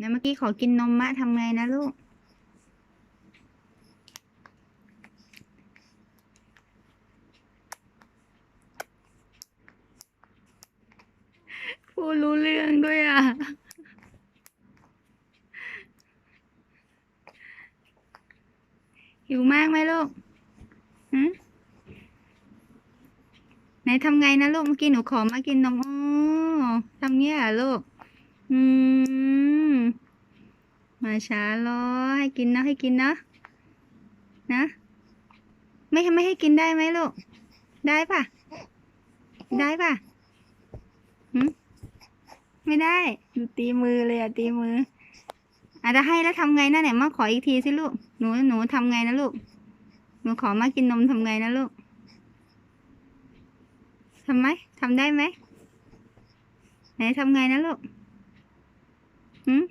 แล้วเมื่อกี้ขอกินนมมะทำไงนะลูก พูดรู้เรื่องด้วยอะ หิวมากไหมลูกหืไหนทำไงนะลูก เมื่อกี้หนูขอมากินนมอ๋อทำเงี้ยลูก อืม มาช้ารอให้กินนะให้กินนะนะ ไม่ไม่ให้กินได้ไหมลูก ได้ปะได้ปะหืมไม่ได้หนูตีมือเลยอะตีมืออาจจะให้แล้วทำไงนะไหนมาขออีกทีสิลูก หนูหนูทำไงนะลูก หนูขอมากินนมทำไงนะลูกทำไหมทำได้ไหมไหนทำไงนะลูกหืม